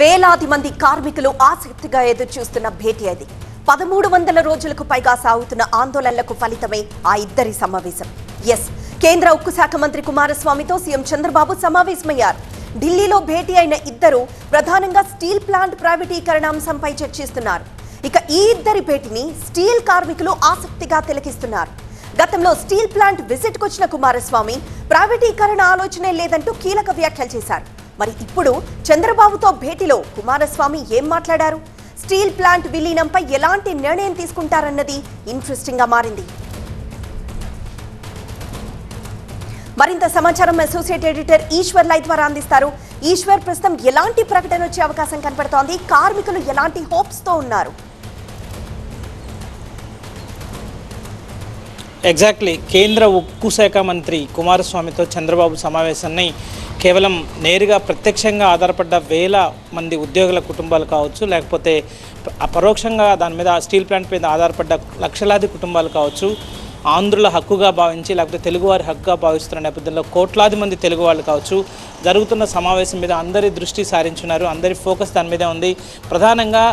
వేలాది మంది కార్మికులు ఆసక్తిగా ఎదురు చూస్తున్న భేటీ అది. పదమూడు వందల రోజులకు పైగా సాగుతున్న ఆందోళనలకు ఫలితమే ఆ ఇద్దరి సమావేశం. ఎస్ కేంద్ర ఉక్కు శాఖ మంత్రి కుమారస్వామితో సీఎం చంద్రబాబు సమావేశమయ్యారు. ఢిల్లీలో భేటీ అయిన ఇద్దరు ప్రధానంగా స్టీల్ ప్లాంట్ ప్రైవేటీకరణ అంశంపై చర్చిస్తున్నారు. ఇక ఈ ఇద్దరి భేటీని స్టీల్ కార్మికులు ఆసక్తిగా తిలకిస్తున్నారు. గతంలో స్టీల్ ప్లాంట్ విజిట్ వచ్చిన కుమారస్వామి ప్రైవేటీకరణ ఆలోచనే లేదంటూ కీలక వ్యాఖ్యలు చేశారు. మరి ఇప్పుడు చంద్రబాబుతో భేటీలో కుమారస్వామి ఏం మాట్లాడారు? స్టీల్ ప్లాంట్ విలీనంపై ఎలాంటి నిర్ణయం తీసుకుంటారన్నది ఇంట్రెస్టింగ్గా మారింది. మరింత సమాచారం అసోసియేట్ ఎడిటర్ ఈశ్వర్ లై ద్వారా అందిస్తారు. ఈశ్వర్ ప్రస్తుతం ఎలాంటి ప్రకటన వచ్చే అవకాశం కనపడుతోంది? కార్మికులు ఎలాంటి హోప్స్తో ఉన్నారు? ఎగ్జాక్ట్లీ కేంద్ర ఉక్కు శాఖ మంత్రి కుమారస్వామితో చంద్రబాబు సమావేశాన్ని కేవలం నేరుగా ప్రత్యక్షంగా ఆధారపడ్డ వేల మంది ఉద్యోగుల కుటుంబాలు కావచ్చు లేకపోతే పరోక్షంగా దాని మీద స్టీల్ ప్లాంట్ మీద ఆధారపడ్డ లక్షలాది కుటుంబాలు కావచ్చు ఆంధ్రుల హక్కుగా భావించి లేకపోతే తెలుగువారి హక్కుగా భావిస్తున్న నేపథ్యంలో కోట్లాది మంది తెలుగు వాళ్ళు కావచ్చు జరుగుతున్న సమావేశం మీద అందరి దృష్టి సారించున్నారు అందరి ఫోకస్ దాని మీదే ఉంది. ప్రధానంగా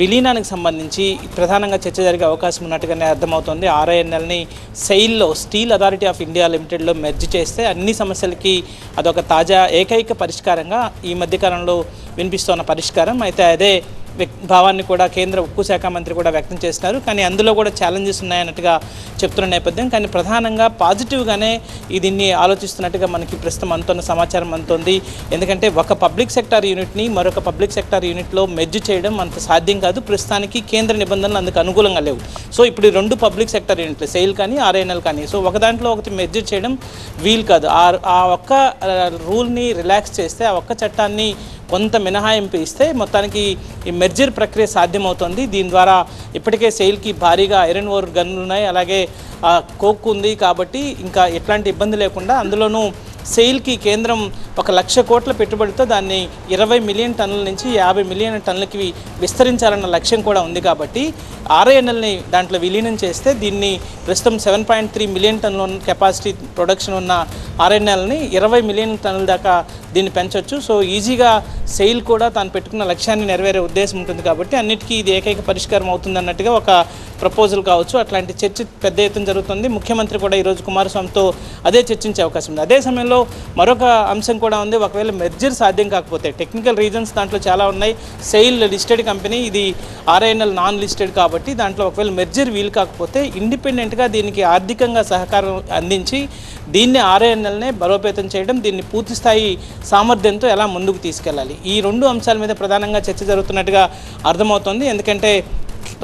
విలీనానికి సంబంధించి ప్రధానంగా చర్చ జరిగే అవకాశం ఉన్నట్టుగానే అర్థమవుతుంది. ఆర్ఐఎన్ఎల్ని సెయిల్లో స్టీల్ అథారిటీ ఆఫ్ ఇండియా లిమిటెడ్లో మెర్జ్ చేస్తే అన్ని సమస్యలకి అదొక తాజా ఏకైక పరిష్కారంగా ఈ మధ్యకాలంలో వినిపిస్తున్న పరిష్కారం. అయితే అదే భావాన్ని కూడా కేంద్ర ఉక్కు శాఖ మంత్రి కూడా వ్యక్తం చేస్తున్నారు కానీ అందులో కూడా ఛాలెంజెస్ ఉన్నాయన్నట్టుగా చెప్తున్న నేపథ్యం. కానీ ప్రధానంగా పాజిటివ్గానే దీన్ని ఆలోచిస్తున్నట్టుగా మనకి ప్రస్తుతం అందుతున్న సమాచారం అందుతోంది. ఎందుకంటే ఒక పబ్లిక్ సెక్టార్ యూనిట్ని మరొక పబ్లిక్ సెక్టార్ యూనిట్లో మెర్జ్ చేయడం అంత సాధ్యం కాదు. ప్రస్తుతానికి కేంద్ర నిబంధనలు అందుకు అనుకూలంగా లేవు. సో ఇప్పుడు రెండు పబ్లిక్ సెక్టార్ యూనిట్లు సెయిల్ కానీ ఆర్ఎన్ఎల్ కానీ సో ఒక దాంట్లో ఒకటి మెర్జ్ చేయడం వీలు కాదు. ఆ ఆ ఒక్క రూల్ని రిలాక్స్ చేస్తే ఆ ఒక్క చట్టాన్ని కొంత మినహాయింపు ఇస్తే మొత్తానికి ఈ మెర్జర్ ప్రక్రియ సాధ్యమవుతుంది. దీని ద్వారా ఇప్పటికే సెయిల్కి భారీగా ఐరన్ ఓర్ గన్లు ఉన్నాయి. అలాగే కోక్ ఉంది కాబట్టి ఇంకా ఎట్లాంటి ఇబ్బంది లేకుండా అందులోనూ సెయిల్కి కేంద్రం ఒక లక్ష కోట్ల పెట్టుబడితో దాన్ని ఇరవై మిలియన్ టన్నుల నుంచి యాభై మిలియన్ టన్నులకి విస్తరించాలన్న లక్ష్యం కూడా ఉంది కాబట్టి ఆర్ఐఎన్ఎల్ని దాంట్లో విలీనం చేస్తే దీన్ని ప్రస్తుతం సెవెన్ పాయింట్ త్రీ మిలియన్ టన్నుల కెపాసిటీ ప్రొడక్షన్ ఉన్న ఆర్ఎన్ఎల్ని ఇరవై మిలియన్ టన్నుల దాకా దీన్ని పెంచవచ్చు సో ఈజీగా సెయిల్ కూడా తాను పెట్టుకున్న లక్ష్యాన్ని నెరవేరే ఉద్దేశం ఉంటుంది కాబట్టి అన్నిటికీ ఇది ఏకైక పరిష్కారం అవుతుంది అన్నట్టుగా ఒక ప్రపోజల్ కావచ్చు అట్లాంటి చర్చ పెద్ద ఎత్తున జరుగుతుంది. ముఖ్యమంత్రి కూడా ఈరోజు కుమారస్వామితో అదే చర్చించే అవకాశం ఉంది. అదే సమయంలో మరొక అంశం కూడా ఉంది. ఒకవేళ మెర్జర్ సాధ్యం కాకపోతే టెక్నికల్ రీజన్స్ దాంట్లో చాలా ఉన్నాయి. సెయిల్ లిస్టెడ్ కంపెనీ ఇది ఆర్ఐఎన్ఎల్ నాన్ లిస్టెడ్ కాబట్టి దాంట్లో ఒకవేళ మెర్జర్ వీలు కాకపోతే ఇండిపెండెంట్గా దీనికి ఆర్థికంగా సహకారం అందించి దీన్ని ఆర్ఐఎన్ఎల్నే బలోపేతం చేయడం దీన్ని పూర్తి స్థాయి సామర్థ్యంతో ఎలా ముందుకు తీసుకెళ్ళాలి? ఈ రెండు అంశాల మీద ప్రధానంగా చర్చ జరుగుతున్నట్టుగా అర్థమవుతోంది. ఎందుకంటే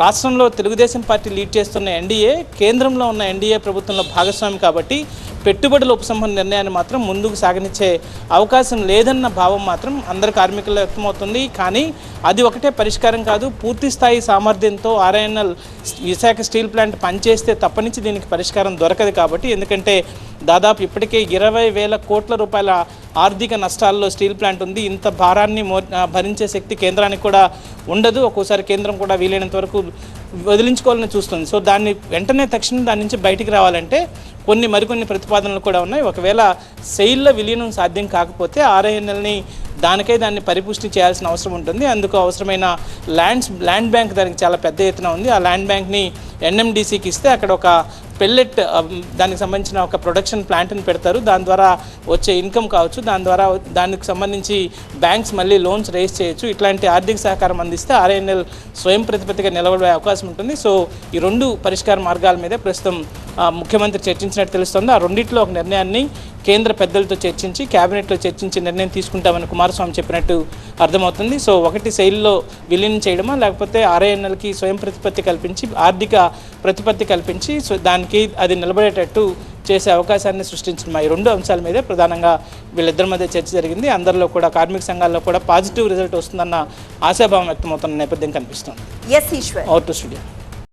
రాష్ట్రంలో తెలుగుదేశం పార్టీ లీడ్ చేస్తున్న ఎన్డీఏ కేంద్రంలో ఉన్న ఎన్డీఏ ప్రభుత్వంలో భాగస్వామి కాబట్టి పెట్టుబడుల ఉపసంహరణ నిర్ణయాన్ని మాత్రం ముందుకు సాగనిచ్చే అవకాశం లేదన్న భావం మాత్రం అందరి కార్మికులు వ్యక్తమవుతుంది. కానీ అది ఒకటే పరిష్కారం కాదు పూర్తి స్థాయి సామర్థ్యంతో ఆర్ఐఎన్ఎల్ విశాఖ స్టీల్ ప్లాంట్ పనిచేస్తే తప్పనించి దీనికి పరిష్కారం దొరకదు కాబట్టి ఎందుకంటే దాదాపు ఇప్పటికే ఇరవై వేల కోట్ల రూపాయల ఆర్థిక నష్టాల్లో స్టీల్ ప్లాంట్ ఉంది. ఇంత భారాన్ని మో భరించే శక్తి కేంద్రానికి కూడా ఉండదు. ఒక్కోసారి కేంద్రం కూడా వీలైనంత వరకు వదిలించుకోవాలని చూస్తుంది. సో దాన్ని వెంటనే తక్షణం దాని నుంచి బయటికి రావాలంటే కొన్ని మరికొన్ని ప్రతిపాదనలు కూడా ఉన్నాయి. ఒకవేళ సెయిల్లో విలీనం సాధ్యం కాకపోతే ఆర్ఐఎన్ఎల్ని దానికై దాన్ని పరిపుష్టి చేయాల్సిన అవసరం ఉంటుంది. అందుకు అవసరమైన ల్యాండ్స్ ల్యాండ్ బ్యాంక్ దానికి చాలా పెద్ద ఎత్తున ఉంది. ఆ ల్యాండ్ బ్యాంక్ని ఎన్ఎండిసికి ఇస్తే అక్కడ ఒక పెల్లెట్ um, దానికి సంబంధించిన ఒక ప్రొడక్షన్ ప్లాంట్ని పెడతారు. దాని ద్వారా వచ్చే ఇన్కమ్ కావచ్చు. దాని ద్వారా దానికి సంబంధించి బ్యాంక్స్ మళ్ళీ లోన్స్ రేస్ చేయొచ్చు. ఇట్లాంటి ఆర్థిక సహకారం అందిస్తే ఆర్ఎన్ఎల్ స్వయం ప్రతిపత్తిగా నిలబడే అవకాశం ఉంటుంది. సో ఈ రెండు పరిష్కార మార్గాల మీద ప్రస్తుతం ముఖ్యమంత్రి చర్చించినట్టు తెలుస్తుంది. ఆ రెండింటిలో ఒక నిర్ణయాన్ని కేంద్ర పెద్దలతో చర్చించి కేబినెట్లో చర్చించి నిర్ణయం తీసుకుంటామని కుమారస్వామి చెప్పినట్టు అర్థమవుతుంది. సో ఒకటి శైలిలో విలీనం చేయడమా లేకపోతే ఆర్ఐఎన్ఎల్కి స్వయం ప్రతిపత్తి కల్పించి ఆర్థిక ప్రతిపత్తి కల్పించి సో దానికి అది నిలబడేటట్టు చేసే అవకాశాన్ని సృష్టించడం ఈ రెండు అంశాల మీదే ప్రధానంగా వీళ్ళిద్దరి మధ్య చర్చ జరిగింది. అందరిలో కూడా కార్మిక సంఘాల్లో కూడా పాజిటివ్ రిజల్ట్ వస్తుందన్న ఆశాభావం వ్యక్తమవుతున్న నేపథ్యం కనిపిస్తుంది. S Eswar out to studio